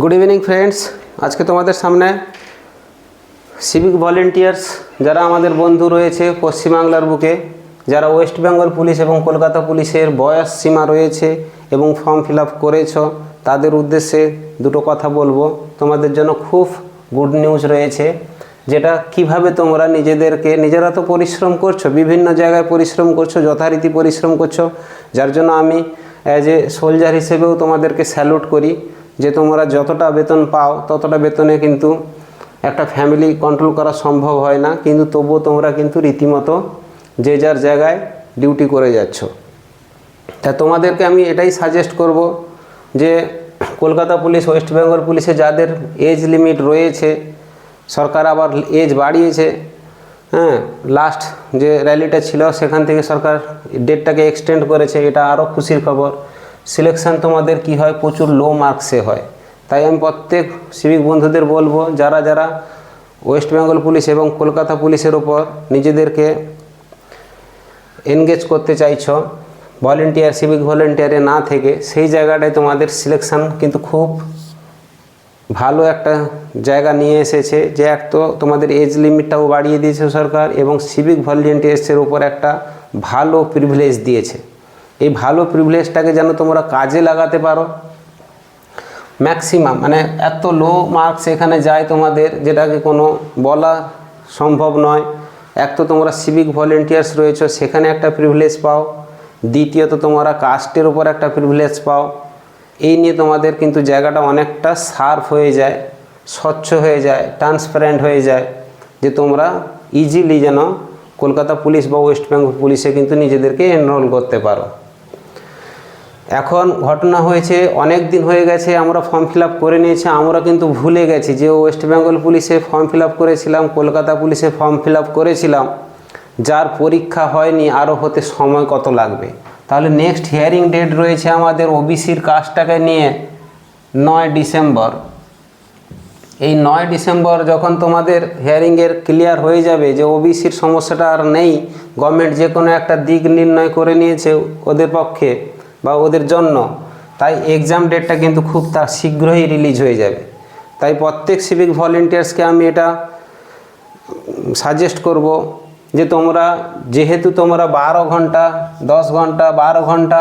Good evening friends আজকে তোমাদের সামনে সিভিক ভলেন্টিয়ার্স যারা আমাদের বন্ধু রয়েছে পশ্চিমবাংলার বুকে, যারা ওয়েস্ট বেঙ্গল পুলিশ এবং কলকাতা পুলিশের বয়স সীমা রয়েছে এবং ফর্ম ফিল আপ করেছ, তাদের উদ্দেশ্যে দুটো কথা বলব। তোমাদের জন্য খুব গুড নিউজ রয়েছে, যেটা কীভাবে তোমরা নিজেদেরকে, নিজেরা তো পরিশ্রম করছ, বিভিন্ন জায়গায় পরিশ্রম করছ, যথারীতি পরিশ্রম করছ, যার জন্য আমি অ্যাজ এ সোলজার হিসেবেও তোমাদেরকে স্যালুট করি। যে তোমরা যতটা বেতন পাও, ততটা বেতনে কিন্তু একটা ফ্যামিলি কন্ট্রোল করা সম্ভব হয় না। কিন্তু তবুও তোমরা কিন্তু রীতিমতো যে যার জায়গায় ডিউটি করে যাচ্ছ। তা তোমাদেরকে আমি এটাই সাজেস্ট করব যে কলকাতা পুলিশ ওয়েস্ট বেঙ্গল পুলিশে যাদের এজ লিমিট রয়েছে, সরকার আবার এজ বাড়িয়েছে হ্যাঁ লাস্ট যে র্যালিটা ছিল, সেখান থেকে সরকার ডেটটাকে এক্সটেন্ড করেছে, এটা আরও খুশির খবর। সিলেকশান তোমাদের কি হয়? প্রচুর লো মার্কসে হয়। তাই আমি প্রত্যেক সিভিক বন্ধুদের বলব, যারা যারা ওয়েস্ট বেঙ্গল পুলিশ এবং কলকাতা পুলিশের ওপর নিজেদেরকে এনগেজ করতে চাইছ ভলেন্টিয়ার সিভিক ভলেন্টিয়ারে না থেকে সেই জায়গাটায় তোমাদের সিলেকশান কিন্তু খুব ভালো একটা জায়গা নিয়ে এসেছে, যে এক তো তোমাদের এজ লিমিটটাও বাড়িয়ে দিয়েছে সরকার এবং সিভিক ভলেন্টিয়ার্সের উপর একটা ভালো প্রিভিলেজ দিয়েছে। এই ভালো প্রিভিলেজটাকে যেন তোমরা কাজে লাগাতে পারো। ম্যাক্সিমাম মানে এত লো মার্কস এখানে যায় তোমাদের, যেটাকে কোনো বলা সম্ভব নয়। এক তো তোমরা সিভিক ভলেন্টিয়ার্স রয়েছে, সেখানে একটা প্রিভিলেজ পাও। দ্বিতীয়ত তোমরা কাস্টের উপর একটা প্রিভিলেজ পাও। এই নিয়ে তোমাদের কিন্তু জায়গাটা অনেকটা সার্ফ হয়ে যায়, স্বচ্ছ হয়ে যায় ট্রান্সপারেন্ট হয়ে যায়, যে তোমরা ইজিলি যেন কলকাতা পুলিশ বা ওয়েস্ট বেঙ্গল পুলিশে কিন্তু নিজেদেরকে এনরোল করতে পারো। এখন ঘটনা হয়েছে, অনেক দিন হয়ে গেছে, আমরা ফর্ম ফিল করে নিয়েছি, আমরা কিন্তু ভুলে গেছি যে ওয়েস্ট বেঙ্গল পুলিশে ফর্ম ফিল করেছিলাম, কলকাতা পুলিশে ফর্ম ফিল করেছিলাম। যার পরীক্ষা হয়নি আরও হতে সময় কত লাগবে? তাহলে নেক্সট হিয়ারিং ডেট রয়েছে আমাদের ওবিসির কাজটাকে নিয়ে, নয় ডিসেম্বর। এই নয় ডিসেম্বর যখন তোমাদের হিয়ারিংয়ের ক্লিয়ার হয়ে যাবে যে ওবিসির সমস্যাটা আর নেই গভর্নমেন্ট যে কোনো একটা দিক নির্ণয় করে নিয়েছে ওদের পক্ষে বা ওদের জন্য। তাই এক্সাম ডেটটা কিন্তু খুব তার শীঘ্রই রিলিজ হয়ে যাবে। তাই প্রত্যেক সিভিক ভলেন্টিয়ার্সকে আমি এটা সাজেস্ট করব যে তোমরা, যেহেতু তোমরা বারো ঘণ্টা, দশ ঘণ্টা, বারো ঘণ্টা,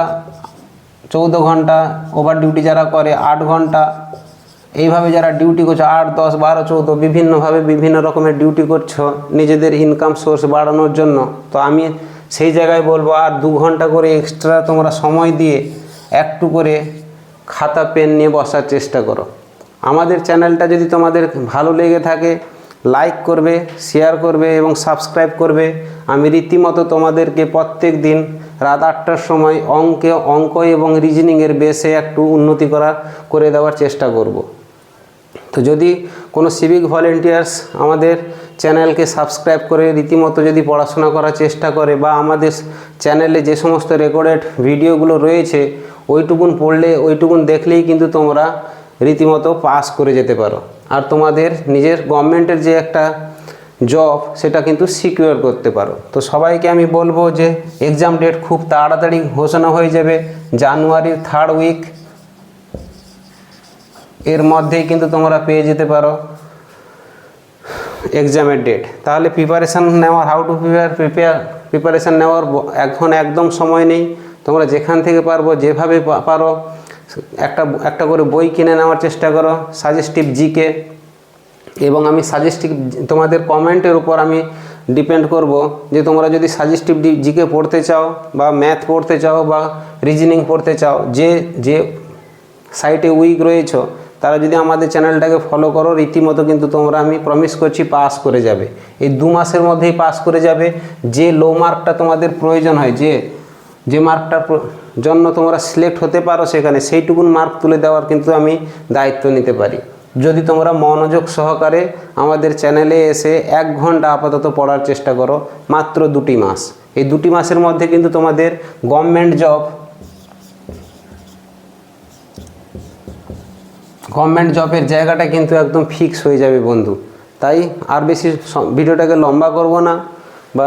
চৌদ্দ ঘণ্টা ওভার ডিউটি যারা করে, আট ঘণ্টা, এইভাবে যারা ডিউটি করছ, আট, দশ, বারো, চৌদ্দ, বিভিন্নভাবে বিভিন্ন রকমের ডিউটি করছ, নিজেদের ইনকাম সোর্স বাড়ানোর জন্য। তো আমি সেই জায়গায় বলব, আর দু ঘণ্টা করে এক্সট্রা তোমরা সময় দিয়ে একটু করে খাতা, পেন নিয়ে বসার চেষ্টা করো। আমাদের চ্যানেলটা যদি তোমাদের ভালো লেগে থাকে লাইক করবে শেয়ার করবে এবং সাবস্ক্রাইব করবে। আমি রীতিমতো তোমাদেরকে প্রত্যেক দিন রাত আটটার সময় অঙ্কে অঙ্ক এবং রিজনিংয়ের বেসে একটু উন্নতি করা করে দেওয়ার চেষ্টা করব। তো যদি কোনো সিভিক ভলেন্টিয়ার্স আমাদের চ্যানেলকে সাবস্ক্রাইব করে রীতিমতো যদি পড়াশোনা করার চেষ্টা করে বা আমাদের চ্যানেলে যে সমস্ত রেকর্ডেড ভিডিওগুলো রয়েছে, ওইটুকুন পড়লে, ওইটুকুন দেখলেই কিন্তু তোমরা রীতিমতো পাস করে যেতে পারো। আর তোমাদের নিজের গভর্নমেন্টের যে একটা জব সেটা কিন্তু সিকিউর করতে পারো। তো সবাইকে আমি বলব যে এক্সাম ডেট খুব তাড়াতাড়ি ঘোষণা হয়ে যাবে। জানুয়ারির থার্ড উইক এর মধ্যেই কিন্তু তোমরা পেয়ে যেতে পারো এক্সামের ডেট তাহলে প্রিপারেশান নেওয়ার how to prepare prepare preparation নেওয়ার এখন একদম সময় নেই। তোমরা যেখান থেকে পারব, যেভাবে পারো, একটা একটা করে বই কিনে নেওয়ার চেষ্টা করো সাজেস্টিভ জিকে এবং আমি সাজেস্টিভ তোমাদের কমেন্টের উপর আমি ডিপেন্ড করব যে তোমরা যদি সাজেস্টিভ জিকে পড়তে চাও বা ম্যাথ পড়তে চাও বা রিজনিং পড়তে চাও, যে যে সাইটে উইক রয়েছো তারা যদি আমাদের চ্যানেলটাকে ফলো করো, রীতিমতো কিন্তু তোমরা, আমি প্রমিস করছি পাস করে যাবে। এই দু মাসের মধ্যেই পাস করে যাবে। যে লো মার্কটা তোমাদের প্রয়োজন হয়, যে যে মার্কটার জন্য তোমরা সিলেক্ট হতে পারো সেখানে, সেইটুকুন মার্ক তুলে দেওয়ার কিন্তু আমি দায়িত্ব নিতে পারি। যদি তোমরা মনোযোগ সহকারে আমাদের চ্যানেলে এসে এক ঘণ্টা আপাতত পড়ার চেষ্টা করো, মাত্র দুটি মাস। এই দুটি মাসের মধ্যে কিন্তু তোমাদের গভর্নমেন্ট জব গভর্নমেন্ট জবের জায়গাটা কিন্তু একদম ফিক্স হয়ে যাবে বন্ধু। তাই আর বেশি ভিডিওটাকে লম্বা করব না বা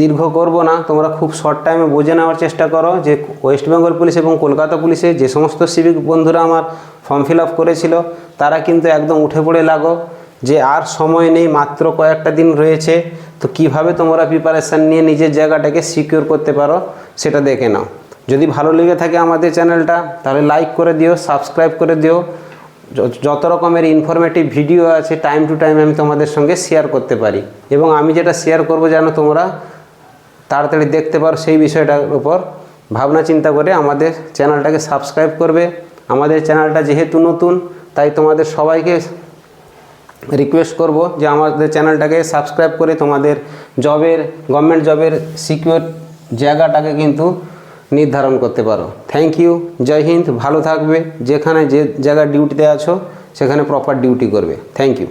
দীর্ঘ করব না। তোমরা খুব শর্ট টাইমে বুঝে নেওয়ার চেষ্টা করো যে ওয়েস্ট বেঙ্গল পুলিশ এবং কলকাতা পুলিশে যে সমস্ত সিভিক বন্ধুরা আমার ফর্ম ফিল আপ করেছিল, তারা কিন্তু একদম উঠে পড়ে লাগো যে আর সময় নেই, মাত্র কয়েকটা দিন রয়েছে। তো কীভাবে তোমরা প্রিপারেশান নিয়ে নিজের জায়গাটাকে সিকিউর করতে পারো, সেটা দেখে নাও। যদি ভালো লেগে থাকে আমাদের চ্যানেলটা তাহলে লাইক করে দিও সাবস্ক্রাইব করে দিও। যত রকমের ইনফরমেটিভ ভিডিও আছে টাইম টু টাইম আমি তোমাদের সঙ্গে শেয়ার করতে পারি। এবং আমি যেটা শেয়ার করব যেন তোমরা তাড়াতাড়ি দেখতে পারো সেই বিষয়টার উপর ভাবনা চিন্তা করে আমাদের চ্যানেলটাকে সাবস্ক্রাইব করবে। আমাদের চ্যানেলটা যেহেতু নতুন, তাই তোমাদের সবাইকে রিকোয়েস্ট করব যে আমাদের চ্যানেলটাকে সাবস্ক্রাইব করে তোমাদের জবের গভর্নমেন্ট জবের সিকিউর জায়গাটাকে কিন্তু নির্ধারণ করতে পারো। থ্যাংক ইউ জয় হিন্দ, ভালো থাকবে। যেখানে যে জায়গায় ডিউটিতে আছো, সেখানে প্রপার ডিউটি করবে। Thank you